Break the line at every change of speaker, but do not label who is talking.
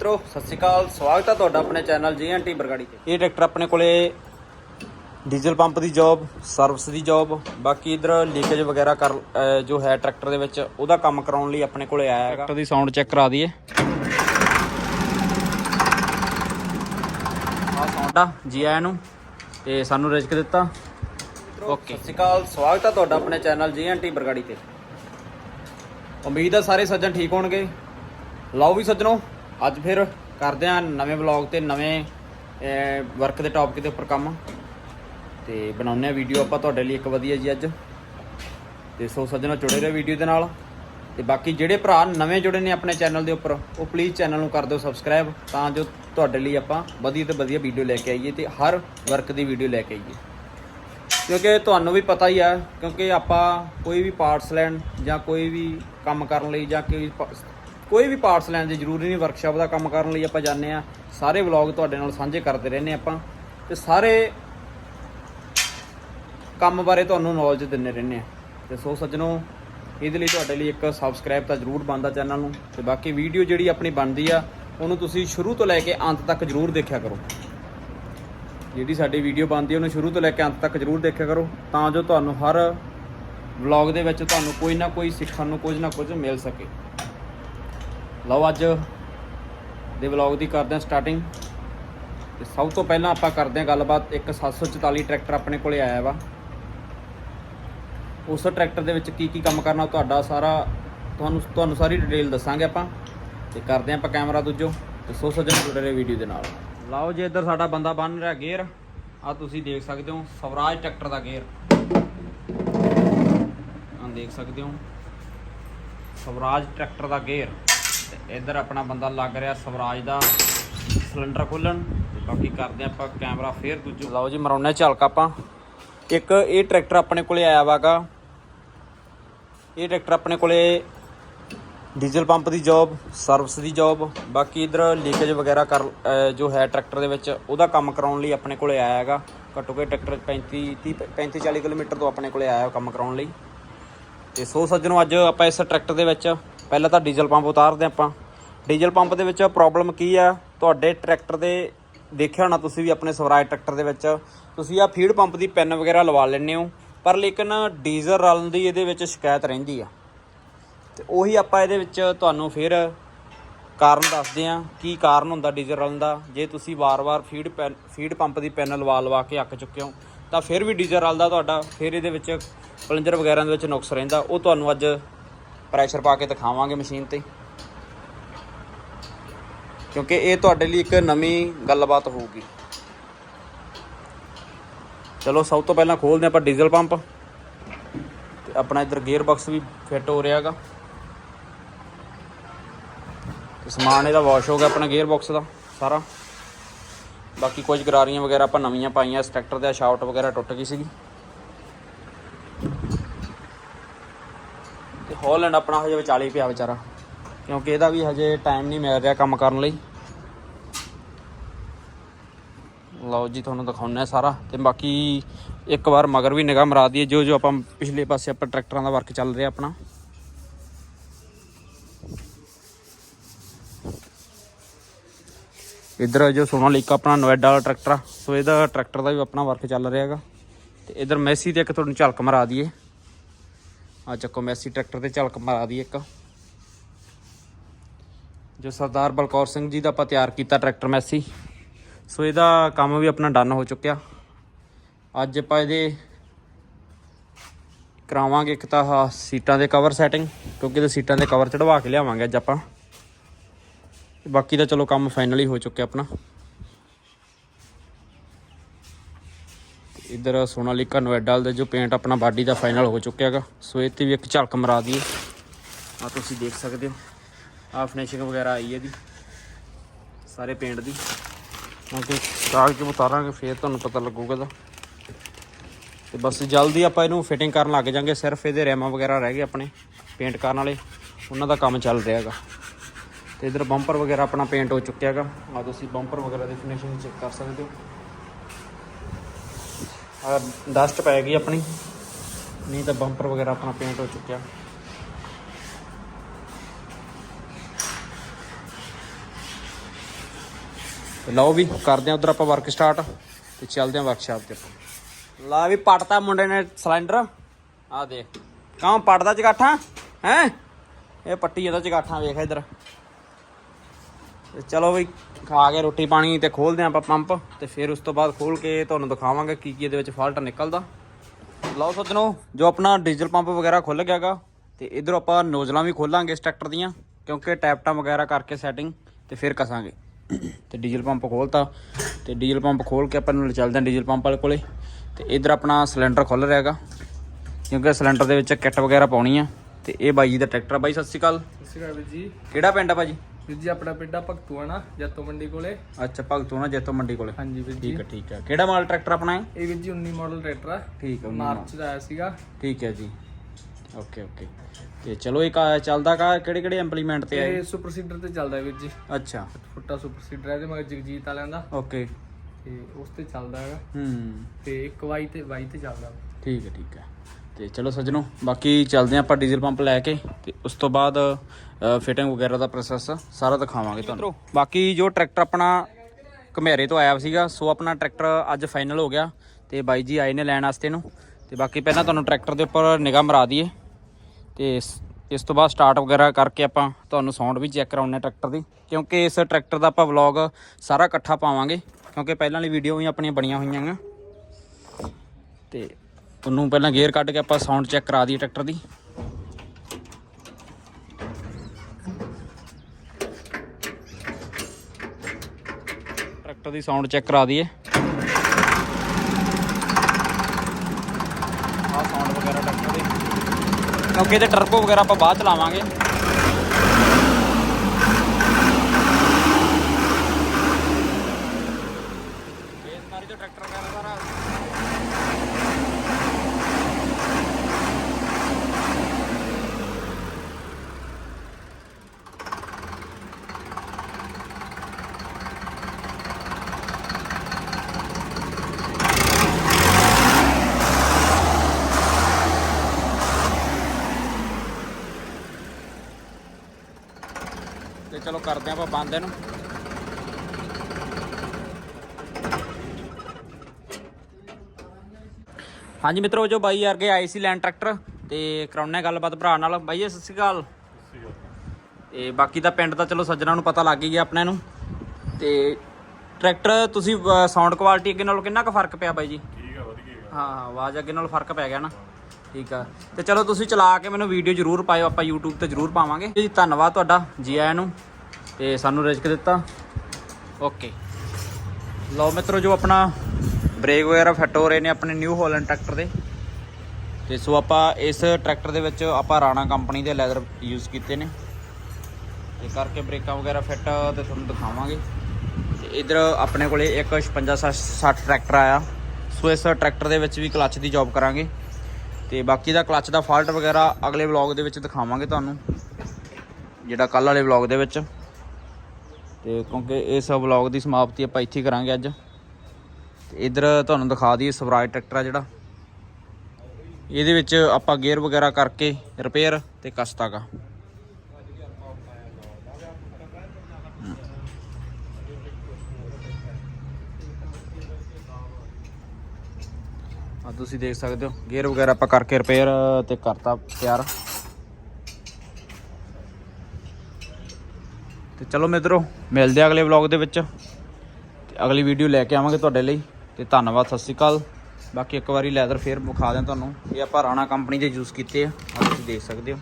ਮਿੱਤਰੋ ਸਤਿ ਸ਼੍ਰੀ ਅਕਾਲ। ਸਵਾਗਤ ਹੈ ਤੁਹਾਡਾ ਆਪਣੇ ਚੈਨਲ ਜੀਐਨਟੀ ਬਰਗਾੜੀ ਤੇ। ਇਹ ਟਰੈਕਟਰ ਆਪਣੇ ਕੋਲੇ ਡੀਜ਼ਲ ਪੰਪ ਦੀ ਜੌਬ ਸਰਵਿਸ ਦੀ ਜੌਬ ਬਾਕੀ ਇਧਰ ਲੀਕੇਜ ਵਗੈਰਾ ਕਰ ਜੋ ਹੈ ਟਰੈਕਟਰ ਦੇ ਵਿੱਚ ਉਹਦਾ ਕੰਮ ਕਰਾਉਣ ਲਈ ਆਪਣੇ ਕੋਲੇ ਆਇਆ ਹੈਗਾ। ਟਰੈਕਟਰ ਦੀ ਸਾਊਂਡ ਚੈੱਕ ਕਰਾ ਦਈਏ। ਆ ਸਾਊਂਡ ਆ ਜੀ ਆਇਆਂ ਨੂੰ ਤੇ ਸਾਨੂੰ ਰਿਜਕ ਦਿੱਤਾ। ਓਕੇ ਸਤਿ ਸ਼੍ਰੀ ਅਕਾਲ। ਸਵਾਗਤ ਹੈ ਤੁਹਾਡਾ ਆਪਣੇ ਚੈਨਲ ਜੀਐਨਟੀ ਬਰਗਾੜੀ ਤੇ। ਉਮੀਦ ਹੈ ਸਾਰੇ ਸੱਜਣ ਠੀਕ ਹੋਣਗੇ। ਲਓ ਵੀ ਸੱਜਣੋ ਅੱਜ ਫਿਰ ਕਰਦੇ ਆ ਨਵੇਂ ਵਲੌਗ ਤੇ ਨਵੇਂ ਵਰਕ ਦੇ ਟੌਪਿਕ ਦੇ ਉੱਪਰ ਕੰਮ। ਤੇ ਬਣਾਉਂਦੇ ਆ ਵੀਡੀਓ ਆਪਾਂ ਤੁਹਾਡੇ ਲਈ ਇੱਕ ਵਧੀਆ ਜੀ ਅੱਜ। ਤੇ ਸੋ ਸੱਜਣੋ ਜੁੜੇ ਰਹੋ ਵੀਡੀਓ ਦੇ ਨਾਲ। ਤੇ ਬਾਕੀ ਜਿਹੜੇ ਭਰਾ ਨਵੇਂ ਜੁੜੇ ਨੇ ਆਪਣੇ ਚੈਨਲ ਦੇ ਉੱਪਰ, ਉਹ ਪਲੀਜ਼ ਚੈਨਲ ਨੂੰ ਕਰ ਦਿਓ ਸਬਸਕ੍ਰਾਈਬ ਤਾਂ ਜੋ ਤੁਹਾਡੇ ਲਈ ਆਪਾਂ ਵਧੀਆ ਤੋਂ ਵਧੀਆ ਵੀਡੀਓ ਲੈ ਕੇ ਆਈਏ ਤੇ ਹਰ ਵਰਕ ਦੀ ਵੀਡੀਓ ਲੈ ਕੇ ਆਈਏ। ਕਿਉਂਕਿ ਤੁਹਾਨੂੰ ਵੀ ਪਤਾ ਹੀ ਆ, ਕਿਉਂਕਿ ਆਪਾਂ ਕੋਈ ਵੀ ਪਾਰਟਸ ਲੈਣ ਜਾਂ ਕੋਈ ਵੀ ਕੰਮ ਕਰਨ ਲਈ ਜਾਂ ਕੋਈ ਕੋਈ ਵੀ ਪਾਰਟਸ ਲੈਣ ਦੀ ਜ਼ਰੂਰੀ ਨਹੀਂ ਵਰਕਸ਼ਾਪ ਦਾ ਕੰਮ ਕਰਨ ਲਈ ਆਪਾਂ ਜਾਂਦੇ ਆ ਸਾਰੇ ਵਲੌਗ ਤੁਹਾਡੇ ਨਾਲ ਸਾਂਝੇ ਕਰਦੇ ਰਹਿੰਦੇ ਆਪਾਂ। ਤੇ ਸਾਰੇ ਕੰਮ ਬਾਰੇ ਤੁਹਾਨੂੰ ਨੌਲੇਜ ਦਿੰਦੇ ਰਹਿੰਦੇ ਆ ਤੇ ਸੋ ਸੱਜਣੋ, ਇਹਦੇ ਲਈ ਤੁਹਾਡੇ ਲਈ ਇੱਕ ਸਬਸਕ੍ਰਾਈਬ ਤਾਂ ਜ਼ਰੂਰ ਬਣਦਾ ਚੈਨਲ ਨੂੰ। ਤੇ ਬਾਕੀ ਵੀਡੀਓ ਜਿਹੜੀ ਆਪਣੀ ਬਣਦੀ ਆ, ਉਹਨੂੰ ਤੁਸੀਂ ਸ਼ੁਰੂ ਤੋਂ ਲੈ ਕੇ ਅੰਤ ਤੱਕ ਜ਼ਰੂਰ ਦੇਖਿਆ ਕਰੋ। ਜਿਹੜੀ ਸਾਡੀ ਵੀਡੀਓ ਬਣਦੀ ਉਹਨੂੰ ਸ਼ੁਰੂ ਤੋਂ ਲੈ ਕੇ ਅੰਤ ਤੱਕ ਜ਼ਰੂਰ ਦੇਖਿਆ ਕਰੋ। ਤਾਂ ਜੋ ਤੁਹਾਨੂੰ ਹਰ ਵਲੌਗ ਦੇ ਵਿੱਚ ਤੁਹਾਨੂੰ ਕੋਈ ਨਾ ਕੋਈ ਸਿੱਖਣ ਨੂੰ ਕੁਝ ਨਾ ਕੁਝ ਮਿਲ ਸਕੇ। ਲਓ ਅੱਜ ਦੇ ਵਲੌਗ ਦੀ ਕਰਦੇ ਹਾਂ ਸਟਾਰਟਿੰਗ ਤੇ ਸਭ ਤੋਂ ਪਹਿਲਾਂ ਆਪਾਂ ਕਰਦੇ ਹਾਂ ਗੱਲਬਾਤ। ਇੱਕ 744 ਟਰੈਕਟਰ ਆਪਣੇ ਕੋਲੇ ਆਇਆ ਵਾ। ਉਸ ਟਰੈਕਟਰ ਦੇ ਵਿੱਚ ਕੀ ਕੀ ਕੰਮ ਕਰਨਾ ਤੁਹਾਡਾ ਸਾਰਾ ਤੁਹਾਨੂੰ ਤੁਹਾਨੂੰ ਸਾਰੀ ਡਿਟੇਲ ਦੱਸਾਂਗੇ ਆਪਾਂ। ਤੇ ਕਰਦੇ ਹਾਂ ਆਪਾਂ ਕੈਮਰਾ ਦੂਜੋ। ਤੇ ਸੋ ਸੱਜਣ ਜੁੜੇ ਰਹੇ ਵੀਡੀਓ ਦੇ ਨਾਲ। ਲਓ ਜੀ, ਇੱਧਰ ਸਾਡਾ ਬੰਦਾ ਬੰਨ ਰਿਹਾ ਗੇਅਰ ਆ ਤੁਸੀਂ ਦੇਖ ਸਕਦੇ ਹੋ, ਸਵਰਾਜ ਟਰੈਕਟਰ ਦਾ ਗੇਅਰ ਆ ਦੇਖ ਸਕਦੇ ਹੋ। ਸਵਰਾਜ ਟਰੈਕਟਰ ਦਾ ਗੇਅਰ ਤੇ ਇੱਧਰ ਆਪਣਾ ਬੰਦਾ ਲੱਗ ਰਿਹਾ ਸਵਰਾਜ ਦਾ ਸਿਲੰਡਰ ਖੋਲਣ। ਬਾਕੀ ਕਰਦੇ ਆਪਾਂ ਕੈਮਰਾ ਫੇਰ ਦੂਜੋ। ਲਓ ਜੀ ਮਰਾਉਣੇ ਝਲਕ ਆਪਾਂ। ਇੱਕ ਇਹ ਟਰੈਕਟਰ ਆਪਣੇ ਕੋਲੇ ਆਇਆ ਵਾਗਾ। ਇਹ ਟਰੈਕਟਰ ਆਪਣੇ ਕੋਲੇ ਡੀਜ਼ਲ ਪੰਪ ਦੀ ਜੌਬ ਸਰਵਿਸ ਦੀ ਜੌਬ ਬਾਕੀ ਇਧਰ ਲੀਕੇਜ ਵਗੈਰਾ ਕਰ ਜੋ ਹੈ ਟਰੈਕਟਰ ਦੇ ਵਿੱਚ, ਉਹਦਾ ਕੰਮ ਕਰਾਉਣ ਲਈ ਆਪਣੇ ਕੋਲੇ ਆਇਆ ਹੈਗਾ। ਘੱਟੋ ਘੱਟ ਟਰੈਕਟਰ 35 30 35 40 ਕਿਲੋਮੀਟਰ ਤੋਂ ਆਪਣੇ ਕੋਲੇ ਆਇਆ ਕੰਮ ਕਰਾਉਣ ਲਈ। ਤੇ ਸੋ ਸੱਜਣੋ, ਅੱਜ ਆਪਾਂ ਇਸ ਟਰੈਕਟਰ ਦੇ ਵਿੱਚ ਪਹਿਲਾਂ ਤਾਂ ਡੀਜ਼ਲ ਪੰਪ ਉਤਾਰਦੇ ਆਪਾਂ। ਡੀਜ਼ਲ ਪੰਪ ਦੇ ਵਿੱਚ ਪ੍ਰੋਬਲਮ ਕੀ ਆ? ਤੁਹਾਡੇ ਟਰੈਕਟਰ ਦੇ ਦੇਖਿਆ ਹੋਣਾ ਤੁਸੀਂ ਵੀ ਆਪਣੇ ਸਵਰਾਜ ਟਰੈਕਟਰ ਦੇ ਵਿੱਚ। ਤੁਸੀਂ ਆ ਫੀਡ ਪੰਪ ਦੀ ਪੈਨ ਵਗੈਰਾ ਲਵਾ ਲੈਂਦੇ ਹੋ, ਪਰ ਲੇਕਿਨ ਡੀਜ਼ਲ ਰਲਣ ਦੀ ਇਹਦੇ ਵਿੱਚ ਸ਼ਿਕਾਇਤ ਰਹਿੰਦੀ ਆ। ਤੇ ਉਹੀ ਆਪਾਂ ਇਹਦੇ ਵਿੱਚ ਤੁਹਾਨੂੰ ਫਿਰ ਕਾਰਨ ਦੱਸਦੇ ਹਾਂ ਕੀ ਕਾਰਨ ਹੁੰਦਾ ਡੀਜ਼ਲ ਰਲਣ ਦਾ। ਜੇ ਤੁਸੀਂ ਵਾਰ-ਵਾਰ ਫੀਡ ਪੈਨ ਫੀਡ ਪੰਪ ਦੀ ਪੈਨ ਲਵਾ ਲਵਾ ਕੇ ਅੱਕ ਚੁੱਕੇ ਹੋ, ਤਾਂ ਫਿਰ ਵੀ ਡੀਜ਼ਲ ਰਲਦਾ ਤੁਹਾਡਾ। ਫਿਰ ਇਹਦੇ ਵਿੱਚ ਪਲੰਜਰ ਵਗੈਰਾ ਦੇ ਵਿੱਚ ਨੁਕਸ ਰਹਿੰਦਾ। ਉਹ ਤੁਹਾਨੂੰ ਅੱਜ ਪ੍ਰੈਸ਼ਰ ਪਾ ਕੇ ਦਿਖਾਵਾਂਗੇ ਮਸ਼ੀਨ ਤੇ। ਕਿਉਂਕਿ ਇਹ ਤੁਹਾਡੇ ਲਈ ਇੱਕ ਨਵੀਂ ਗੱਲਬਾਤ ਹੋਊਗੀ। ਚਲੋ, ਸਭ ਤੋਂ ਪਹਿਲਾਂ ਖੋਲਦੇ ਆਪਾਂ ਡੀਜ਼ਲ ਪੰਪ ਤੇ ਆਪਣਾ ਇੱਧਰ ਗੇਅਰ ਬਾਕਸ ਵੀ ਫਿੱਟ ਹੋ ਰਿਹਾਗਾ ਤੇ ਸਮਾਨ ਇਹਦਾ ਵਾਸ਼ ਹੋ ਗਿਆ ਆਪਣਾ ਗੇਅਰ ਬਾਕਸ ਦਾ ਸਾਰਾ। ਬਾਕੀ ਕੁਝ ਗਰਾਰੀਆਂ ਵਗੈਰਾ ਆਪਾਂ ਨਵੀਆਂ ਪਾਈਆਂ, ਇਸ ਟਰੈਕਟਰ ਦਾ ਸ਼ਾਫਟ ਵਗੈਰਾ ਟੁੱਟ ਗਈ ਸੀਗੀ। ਹੌਲੈਂਡ ਆਪਣਾ ਹਜੇ ਵਿਚਾਲੇ ਪਿਆ ਵਿਚਾਰਾ, ਕਿਉਂਕਿ ਇਹਦਾ ਵੀ ਹਜੇ ਟਾਈਮ ਨਹੀਂ ਮਿਲ ਰਿਹਾ ਕੰਮ ਕਰਨ ਲਈ। ਲਓ ਜੀ, ਤੁਹਾਨੂੰ ਦਿਖਾਉਣਾ ਸਾਰਾ, ਤੇ ਬਾਕੀ ਇੱਕ ਵਾਰ ਮਗਰ ਵੀ ਨਿਗਾਹ ਮਰਾ ਦਈਏ ਜੋ ਜੋ ਆਪਾਂ ਪਿਛਲੇ ਪਾਸੇ ਆਪਾਂ ਟਰੈਕਟਰਾਂ ਦਾ ਵਰਕ ਚੱਲ ਰਿਹਾ ਆਪਣਾ। ਇਧਰ ਜੋ ਸੋਨਾ ਸੋਨਾਲੀਕਾ ਆਪਣਾ, ਨੋਇਡਾ ਵਾਲਾ ਟਰੈਕਟਰ ਆ। ਸੋ ਇਹਦਾ ਟਰੈਕਟਰ ਦਾ ਵੀ ਆਪਣਾ ਵਰਕ ਚੱਲ ਰਿਹਾ ਹੈਗਾ। ਤੇ ਇਧਰ ਮੈਸੀ ਤੇ ਇੱਕ ਤੁਹਾਨੂੰ ਝਲਕ ਮਰਾ ਦਈਏ। ਆ ਚੱਕੋ ਮੈਸੀ ਟਰੈਕਟਰ ਤੇ ਝਲਕ ਮਾਰਾ ਦੀ ਇੱਕ। ਜੋ ਸਰਦਾਰ ਬਲਕੌਰ ਸਿੰਘ ਜੀ ਦਾ ਆਪਾਂ ਤਿਆਰ ਕੀਤਾ ਟਰੈਕਟਰ ਮੈਸੀ। ਸੋ ਇਹਦਾ ਕੰਮ ਵੀ ਆਪਣਾ ਡਨ ਹੋ ਚੁੱਕਿਆ। ਅੱਜ ਆਪਾਂ ਇਹਦੇ ਕਰਾਵਾਂਗੇ ਇੱਕ ਤਾਂ ਆਹ ਸੀਟਾਂ ਦੇ ਕਵਰ ਸੈਟਿੰਗ ਕਿਉਂਕਿ ਇਹਦੇ ਸੀਟਾਂ ਦੇ ਕਵਰ ਚੜਵਾ ਕੇ ਲਿਆਵਾਂਗੇ ਅੱਜ ਆਪਾਂ। ਬਾਕੀ ਤਾਂ ਚਲੋ ਕੰਮ ਫਾਈਨਲ ਹੀ ਹੋ ਚੁੱਕਿਆ ਆਪਣਾ। ਇੱਧਰ ਸੋਨਾਲੀਕਾ ਨੋਇਡਾ ਦੇ ਜੋ ਪੇਂਟ ਆਪਣਾ ਬਾਡੀ ਦਾ ਫਾਈਨਲ ਹੋ ਚੁੱਕਿਆ ਹੈਗਾ। ਸੋ ਇਹ ਤੇ ਵੀ ਇੱਕ ਝਲਕ ਮਰਾ ਦਈਏ। ਆ ਤੁਸੀਂ ਦੇਖ ਸਕਦੇ ਹੋ। ਆ ਫਿਨਿਸ਼ਿੰਗ ਵਗੈਰਾ ਆਈ ਹੈ ਇਹਦੀ। ਸਾਰੇ ਪੇਂਟ ਦੀ। ਕਿਉਂਕਿ ਕਾਗਜ਼ ਚ ਉਤਾਰਾਂਗੇ, ਫੇਰ ਤੁਹਾਨੂੰ ਪਤਾ ਲੱਗੂਗਾ ਦਾ ਤੇ ਬਸ ਜਲਦੀ ਆਪਾਂ ਇਹਨੂੰ ਫਿਟਿੰਗ ਕਰਨ ਲੱਗ ਜਾਾਂਗੇ। ਸਿਰਫ ਇਹਦੇ ਰੈਮਾਂ ਵਗੈਰਾ ਰਹਿ ਗਏ ਆਪਣੇ ਪੇਂਟ ਕਰਨ ਵਾਲੇ। ਉਹਨਾਂ ਦਾ ਕੰਮ ਚੱਲ ਰਿਹਾ ਹੈਗਾ। ਤੇ ਇਧਰ ਬੰਪਰ ਵਗੈਰਾ ਆਪਣਾ ਪੇਂਟ ਹੋ ਚੁੱਕਿਆ ਹੈਗਾ। ਆ ਤੁਸੀਂ ਬੰਪਰ ਵਗੈਰਾ ਦੀ ਫਿਨਿਸ਼ਿੰਗ ਚੈੱਕ ਕਰ ਸਕਦੇ ਹੋ। ਆ ਡਸਟ ਪੈ ਗਈ ਆਪਣੀ। ਨਹੀਂ ਤਾਂ ਬੰਪਰ ਵਗੈਰਾ ਆਪਣਾ ਪੇਂਟ ਹੋ ਚੁੱਕਿਆ। ਲਓ ਵੀ, ਕਰਦੇ ਆ ਉਧਰ ਆਪਾਂ ਵਰਕ ਸਟਾਰਟ ਤੇ ਚੱਲਦੇ ਆ ਵਰਕਸ਼ਾਪ ਤੇ ਆਪਾਂ। ਲਾ ਵੀ ਪਟਤਾ ਮੁੰਡੇ ਨੇ ਸਿਲੰਡਰ ਆ ਦੇਖ ਕਾਂ ਪਟਦਾ ਚਗਾਠਾਂ ਹੈ? ਇਹ ਪੱਟੀ ਜਾਂਦਾ ਚਗਾਠਾਂ ਵੇਖ ਇਧਰ। ਚਲੋ ਵੀ ਖਾ ਕੇ ਰੋਟੀ ਪਾਣੀ ਤੇ ਖੋਲਦੇ ਆਪਾਂ ਪੰਪ ਤੇ ਫਿਰ ਉਸ ਤੋਂ ਬਾਅਦ ਖੋਲ ਕੇ ਤੁਹਾਨੂੰ ਦਿਖਾਵਾਂਗੇ ਕੀ ਕੀ ਇਹਦੇ ਵਿੱਚ ਫਾਲਟ ਨਿਕਲਦਾ। ਲਓ ਸੱਜਣੋ ਜੋ ਆਪਣਾ ਡੀਜ਼ਲ ਪੰਪ ਵਗੈਰਾ ਖੁੱਲ ਗਿਆਗਾ ਤੇ ਇਧਰ ਆਪਾਂ ਨੋਜ਼ਲਾਂ ਵੀ ਖੋਲਾਂਗੇ ਇਸ ਟਰੈਕਟਰ ਦੀਆਂ ਕਿਉਂਕਿ ਟੈਪਟਾਂ ਵਗੈਰਾ ਕਰਕੇ ਸੈਟਿੰਗ ਤੇ ਫਿਰ ਕਸਾਂਗੇ। ਤੇ ਡੀਜ਼ਲ ਪੰਪ ਖੋਲਤਾ ਤੇ ਡੀਜ਼ਲ ਪੰਪ ਖੋਲ ਕੇ ਆਪਾਂ ਨੂੰ ਚੱਲਦੇ ਹਾਂ ਡੀਜ਼ਲ ਪੰਪ ਵਾਲੇ ਕੋਲੇ। ਤੇ ਇਧਰ ਆਪਣਾ ਸਿਲੰਡਰ ਖੁੱਲ ਰਿਹਾਗਾ ਕਿਉਂਕਿ ਸਿਲੰਡਰ ਦੇ ਵਿੱਚ ਕਿੱਟ ਵਗੈਰਾ ਪਾਉਣੀ ਆ। ਤੇ ਇਹ ਬਾਈ ਜੀ ਦਾ ਟਰੈਕਟਰ ਆ। ਬਾਈ ਸਤਿ ਸ਼੍ਰੀ ਅਕਾਲ।
ਸਤਿ ਸ਼੍ਰੀ ਅਕਾਲ ਜੀ।
ਕਿਹੜਾ ਪਿੰਡ ਆ ਭਾਜੀ?
ਵੀਰ ਜੀ ਆਪਣਾ ਪਿੰਡ ਆ ਭਗਤੂਆਣਾ ਜੱਤੋ ਮੰਡੀ ਕੋਲੇ।
ਅੱਛਾ ਭਗਤੂ ਨਾ ਜੈਤੋ ਮੰਡੀ ਕੋਲੇ।
ਹਾਂਜੀ ਵੀਰ ਜੀ।
ਠੀਕ ਹੈ ਠੀਕ ਹੈ। ਕਿਹੜਾ ਮਾਡਲ ਟਰੈਕਟਰ ਆਪਣਾ ਹੈ?
ਇਹ ਵੀਰ ਜੀ 19 ਮਾਡਲ ਟਰੈਕਟਰ ਆ।
ਠੀਕ ਹੈ
ਮਾਰਚ ਦਾ ਆਇਆ ਸੀਗਾ।
ਠੀਕ ਹੈ ਜੀ। Okay okay. ਤੇ ਚਲੋ ਇਹ ਕਾ- ਚੱਲਦਾ ਕਾ ਕਿਹੜੇ ਕਿਹੜੇ ਇੰਪਲੀਮੈਂਟ ਤੇ ਆਏ
ਇਹ? ਸੁਪਰ ਸੀਡਰ ਤੇ ਚੱਲਦਾ ਵੀਰ ਜੀ।
ਅੱਛਾ।
ਫੁੱਟਾ ਸੁਪਰ ਸੀਡਰ ਇਹਦੇ ਮਗਰ ਜਗਜੀਤ ਵਾਲਿਆਂ ਦਾ।
ਓਕੇ।
ਤੇ ਉਸ ਤੇ ਚੱਲਦਾ ਹੈਗਾ।
ਹੂੰ।
ਤੇ ਇੱਕ ਵਾਈ ਤੇ ਵਾਈ ਤੇ ਚੱਲਦਾ।
ਠੀਕ ਹੈ ਠੀਕ ਹੈ। ਤੇ ਚਲੋ ਸੱਜਣੋ ਬਾਕੀ ਚੱਲਦੇ ਹਾਂ ਆਪਾਂ ਡੀਜ਼ਲ ਪੰਪ ਲੈ ਕੇ ਤੇ ਉਸ ਤੋਂ ਬਾਅਦ ਫਿਟਿੰਗ ਵਗੈਰਾ ਦਾ ਪ੍ਰੋਸੈਸ ਸਾਰਾ ਦਿਖਾਵਾਂਗੇ ਤੁਹਾਨੂੰ। ਬਾਕੀ ਜੋ ਟਰੈਕਟਰ ਆਪਣਾ ਘਮੇਰੇ ਤੋਂ ਆਇਆ ਸੀਗਾ ਸੋ ਆਪਣਾ ਟਰੈਕਟਰ ਅੱਜ ਫਾਈਨਲ ਹੋ ਗਿਆ ਤੇ ਬਾਈ ਜੀ ਆਏ ਨੇ ਲੈਣ ਵਾਸਤੇ ਨੂੰ। ਤੇ ਬਾਕੀ ਪਹਿਲਾਂ ਤੁਹਾਨੂੰ ਟਰੈਕਟਰ ਦੇ ਉੱਪਰ ਨਿਗਾਹ ਮਰਾ ਦਈਏ। ਤੇ ਇਸ- ਤੋਂ ਬਾਅਦ ਸਟਾਰਟ ਵਗੈਰਾ ਕਰਕੇ ਆਪਾਂ ਤੁਹਾਨੂੰ ਸਾਊਂਡ ਵੀ ਚੈੱਕ ਕਰਾਉਣੇ ਟਰੈਕਟਰ ਦੀ। ਕਿਉਂਕਿ ਇਸ ਟਰੈਕਟਰ ਦਾ ਆਪਾਂ ਵਲੌਗ ਸਾਰਾ ਇਕੱਠਾ ਪਾਵਾਂਗੇ ਕਿਉਂਕਿ ਪਹਿਲਾਂ ਵਾਲੀ ਵੀਡੀਓ ਵੀ ਆਪਣੀਆਂ ਬਣੀਆਂ ਹੋਈਆਂ ਆਂ। ਤੇ ਉਹਨੂੰ ਪਹਿਲਾਂ ਗੇਅਰ ਕੱਢ ਕੇ ਆਪਾਂ ਸਾਊਂਡ ਚੈੱਕ ਕਰਾ ਦਈਏ ਟਰੈਕਟਰ ਦੀ। ਟਰੈਕਟਰ ਦੀ ਸਾਊਂਡ ਚੈੱਕ ਕਰਾ ਦਈਏ। ਆਹ ਸਾਊਂਡ ਵਗੈਰਾ ਟਰੈਕਟਰ ਦੀ। ਕਿਉਂਕਿ ਇਹਦੇ ਟਰਬੋ ਵਗੈਰਾ ਆਪਾਂ ਬਾਅਦ ਚ ਲਾਵਾਂਗੇ ਬੇਸ ਮਾਰੀ ਤੋਂ ਟਰੈਕਟਰ ਵਗੈਰਾ ਸਾਰਾ ਚਲੋ ਕਰਦੇ ਆਪਾਂ ਬੰਦ ਇਹਨੂੰ। ਹਾਂਜੀ ਮਿੱਤਰੋ ਜੋ ਬਾਈ ਯਾਰ ਕੇ ਆਏ ਸੀ ਲੈਂਡ ਟਰੈਕਟਰ ਤੇ ਕਰਾਉਣੇ ਗੱਲਬਾਤ ਭਰਾ ਨਾਲ। ਬਾਈ ਜੀ, ਸਤਿ ਸ਼੍ਰੀ ਅਕਾਲ। ਤੇ ਬਾਕੀ ਤਾਂ ਪਿੰਡ ਦਾ ਚਲੋ ਸੱਜਣਾ ਨੂੰ ਪਤਾ ਲੱਗ ਹੀ ਗਿਆ ਆਪਣੇ ਨੂੰ। ਤੇ ਟਰੈਕਟਰ ਤੁਸੀਂ ਸਾਊਂਡ ਕੁਆਲਿਟੀ ਅੱਗੇ ਨਾਲੋਂ ਕਿੰਨਾ ਕੁ ਫ਼ਰਕ ਪਿਆ ਬਾਈ ਜੀ? ਠੀਕ ਆ ਵਧੀਆ ਹਾਂ ਹਾਂ ਆਵਾਜ਼ ਅੱਗੇ ਨਾਲੋਂ ਫ਼ਰਕ ਪੈ ਗਿਆ ਨਾ। ਠੀਕ ਆ। ਤੇ ਚਲੋ ਤੁਸੀਂ ਚਲਾ ਕੇ ਮੈਨੂੰ ਵੀਡੀਓ ਜ਼ਰੂਰ ਪਾਇਓ ਆਪਾਂ YouTube ਤੇ ਜ਼ਰੂਰ ਪਾਵਾਂਗੇ। ਜੀ ਧੰਨਵਾਦ ਤੁਹਾਡਾ ਜੀ ਆਇਆਂ ਨੂੰ। ਤੇ ਸਾਨੂੰ ਰਿਸਕ ਦਿੱਤਾ। ਓਕੇ। ਲਓ ਮਿੱਤਰੋ, ਜੋ ਆਪਣਾ ਬ੍ਰੇਕ ਵਗੈਰਾ ਫਿੱਟ ਹੋ ਰਹੇ ਨੇ ਆਪਣੇ ਨਿਊ ਹਾਲੈਂਡ ਟਰੈਕਟਰ ਦੇ। ਤੇ ਸੋ ਆਪਾਂ ਇਸ ਟਰੈਕਟਰ ਦੇ ਵਿੱਚ ਆਪਾਂ ਰਾਣਾ ਕੰਪਨੀ ਦੇ ਲੈਦਰ ਯੂਜ਼ ਕੀਤੇ ਨੇ। ਤੇ ਕਰਕੇ ਬ੍ਰੇਕਾਂ ਵਗੈਰਾ ਫਿੱਟ ਤੇ ਤੁਹਾਨੂੰ ਦਿਖਾਵਾਂਗੇ। ਤੇ ਇਧਰ ਆਪਣੇ ਕੋਲੇ ਇੱਕ 56 60 ਟਰੈਕਟਰ ਆਇਆ। ਸੋ ਇਸ ਟਰੈਕਟਰ ਦੇ ਵਿੱਚ ਵੀ ਕਲੱਚ ਦੀ ਜੌਬ ਕਰਾਂਗੇ। ਤੇ ਬਾਕੀ ਦਾ ਕਲੱਚ ਦਾ ਫਾਲਟ ਵਗੈਰਾ ਅਗਲੇ ਵਲੌਗ ਦੇ ਵਿੱਚ ਦਿਖਾਵਾਂਗੇ ਤੁਹਾਨੂੰ। ਜਿਹੜਾ ਕੱਲ ਵਾਲੇ ਵਲੌਗ ਦੇ ਵਿੱਚ। ਤੇ ਕਿਉਂਕਿ ਇਸ ਵਲੌਗ ਦੀ ਸਮਾਪਤੀ ਆਪਾਂ ਇੱਥੇ ਕਰਾਂਗੇ ਅੱਜ। ਤੇ ਇਧਰ ਤੁਹਾਨੂੰ ਦਿਖਾ ਦਈਏ ਸਵਰਾਜ ਟਰੈਕਟਰ ਆ ਜਿਹੜਾ। ਇਹਦੇ ਵਿੱਚ ਆਪਾਂ ਗੇਅਰ ਵਗੈਰਾ ਕਰਕੇ ਰਿਪੇਅਰ ਤੇ ਕਸਤਾਗਾ ਆ ਤੁਸੀਂ ਦੇਖ ਸਕਦੇ ਹੋ ਗੇਅਰ ਵਗੈਰਾ ਆਪਾਂ ਕਰਕੇ ਰਿਪੇਅਰ ਤੇ ਕਰਤਾ ਤਿਆਰ। ਚਲੋ ਮਿੱਤਰੋ, ਮਿਲਦੇ ਆ ਅਗਲੇ ਵਲੌਗ ਦੇ ਵਿੱਚ। ਤੇ ਅਗਲੀ ਵੀਡੀਓ ਲੈ ਕੇ ਆਵਾਂਗੇ ਤੁਹਾਡੇ ਲਈ। ਤੇ ਧੰਨਵਾਦ, ਸਤਿ ਸ਼੍ਰੀ ਅਕਾਲ। ਬਾਕੀ ਇੱਕ ਵਾਰੀ ਲੈਦਰ ਫੇਰ ਵਿਖਾ ਦਿਆਂ ਤੁਹਾਨੂੰ। ਇਹ ਆਪਾਂ ਰਾਣਾ ਕੰਪਨੀ ਦੇ ਯੂਜ਼ ਕੀਤੇ ਆ। ਤੁਸੀਂ ਦੇਖ ਸਕਦੇ ਹੋ।